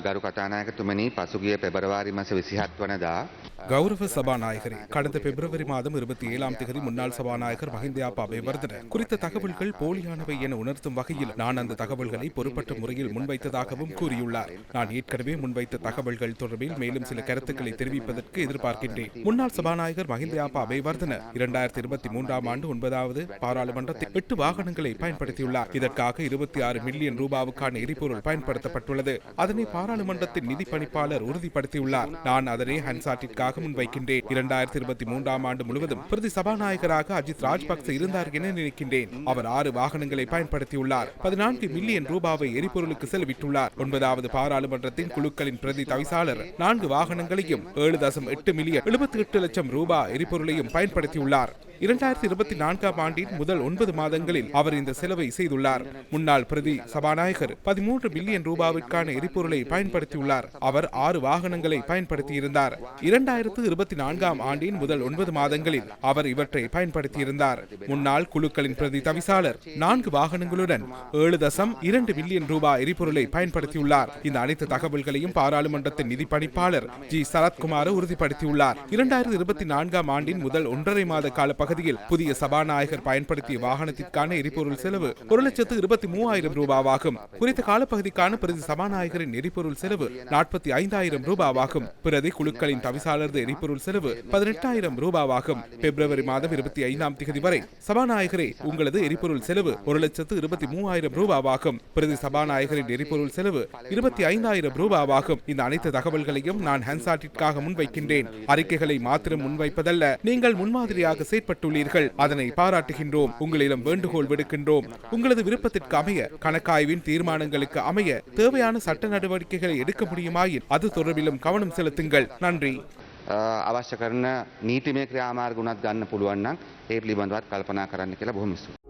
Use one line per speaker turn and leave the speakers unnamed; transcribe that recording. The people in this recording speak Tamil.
ගරු කතානායකතුමනි පසුගිය පෙබරවාරි මස විසිහත් වනදා
கௌரவ சபாநாயகரே கடந்த பிப்ரவரி மாதம் இருபத்தி ஏழாம் தேதி முன்னாள் சபாநாயகர் மஹிந்தயாப்பா அபேவர்தன குறித்த தகவல்கள் போலியானவை என உணர்த்தும் வகையில் நான் அந்த தகவல்களை பொறுப்பற்ற முறையில் முன்வைத்ததாகவும் கூறியுள்ளார் நான் ஏற்கனவே முன்வைத்த தகவல்கள் தொடர்பில் மேலும் சில கருத்துக்களை தெரிவிப்பதற்கு எதிர்பார்க்கின்றேன் முன்னாள் சபாநாயகர் மஹிந்தயாப்பா அபேவர்தன இரண்டாயிரத்தி இருபத்தி மூன்றாம் ஆண்டு ஒன்பதாவது பாராளுமன்றத்தில் எட்டு வாகனங்களை பயன்படுத்தியுள்ளார் இதற்காக இருபத்தி ஆறு மில்லியன் ரூபாவுக்கான எரிபொருள் பயன்படுத்தப்பட்டுள்ளது அதனை பாராளுமன்றத்தின் நிதி பணிப்பாளர் உறுதிப்படுத்தியுள்ளார். நான் அதனை ஹன்சாட்டிற்காக முன்வைக்கின்றேன். இரண்டாயிரத்தி இருபத்தி மூன்றாம் ஆண்டு முழுவதும் பிரதி சபாநாயகராக அஜித் ராஜ்பக்சே இருந்தார் என நினைக்கின்றேன். அவர் ஆறு வாகனங்களை பயன்படுத்தியுள்ளார். பதினான்கு மில்லியன் ரூபாவை எரிபொருளுக்கு செலவிட்டுள்ளார். ஒன்பதாவது பாராளுமன்றத்தின் குழுக்களின் பிரதி தவிசாளர் நான்கு வாகனங்களையும் ஏழு தசம் எட்டு மில்லியன் எழுபத்தி எட்டு லட்சம் ரூபாய் எரிபொருளையும் பயன்படுத்தியுள்ளார். இரண்டாயிரத்தி இருபத்தி நான்காம் ஆண்டின் முதல் ஒன்பது மாதங்களில் அவர் இந்த செலவை செய்துள்ளார். முன்னாள் பிரதி சபாநாயகர் பதிமூன்று மில்லியன் ரூபாவிற்கான எரிபொருளை பயன்படுத்தியுள்ளார். அவர் ஆறு வாகனங்களை பயன்படுத்தியிருந்தார். இரண்டாயிரத்து இருபத்தி நான்காம் ஆண்டின் முதல் ஒன்பது மாதங்களில் அவர் இவற்றை பயன்படுத்தியிருந்தார். முன்னாள் குழுக்களின் பிரதி தவிசாளர் நான்கு வாகனங்களுடன் ஏழு தசம் இரண்டு மில்லியன் ரூபாய் எரிபொருளை பயன்படுத்தியுள்ளார். இந்த அனைத்து தகவல்களையும் பாராளுமன்றத்தின் நிதி பணிப்பாளர் ஜி. சரத்குமார் உறுதிப்படுத்தியுள்ளார். இரண்டாயிரத்தி இருபத்தி நான்காம் ஆண்டின் முதல் ஒன்றரை மாத கால பகுதியில் புதிய சபாநாயகர் பயன்படுத்திய வாகனத்திற்கான எரிபொருள் செலவு ஒரு லட்சத்து இருபத்தி மூவாயிரம் ரூபாவாகும். குறித்த காலப்பகுதிக்கான பிரதி சபாநாயகரின் எரிபொருள் செலவு நாற்பத்தி ஐந்தாயிரம் ரூபாவாகும். பிரதி குழுக்களின் தவிசாளரது எரிபொருள் செலவு பதினெட்டாயிரம் ரூபாவாகும். பிப்ரவரி மாதம் இருபத்தி ஐந்தாம் தேதி வரை சபாநாயகரே உங்களது எரிபொருள் செலவு ஒரு லட்சத்து இருபத்தி மூவாயிரம் ரூபாவாகும். பிரதி சபாநாயகரின் எரிபொருள் செலவு இருபத்தி ஐந்தாயிரம் ரூபாவாகும். இந்த அனைத்து தகவல்களையும் நான் ஹன்சாட்டிற்காக முன்வைக்கின்றேன். அறிக்கைகளை மாத்திரம் முன்வைப்பதல்ல நீங்கள் முன்மாதிரியாக செயற்பட்டுள்ளீர்கள் அதனை பாராட்டுகின்றோம் உங்களிடம் வேண்டுகோள் விடுக்கின்றோம் உங்களது விருப்பத்திற்கு அமைய கணக்காய்வின் தீர்மானங்களுக்கு அமைய தேவையான சட்ட நடவடிக்கைகளை எடுக்க முடியுமாயின் அது தொடர்பிலும் கவனம் செலுத்துங்கள் நன்றி
අ, අවශ්‍ය කරන නීතිමය ක්‍රියාමාර්ග උනත් ගන්න පුළුවන් නම් ඒ පිළිබඳවත් කල්පනා කරන්න කියලා බොහොම ස්තුතියි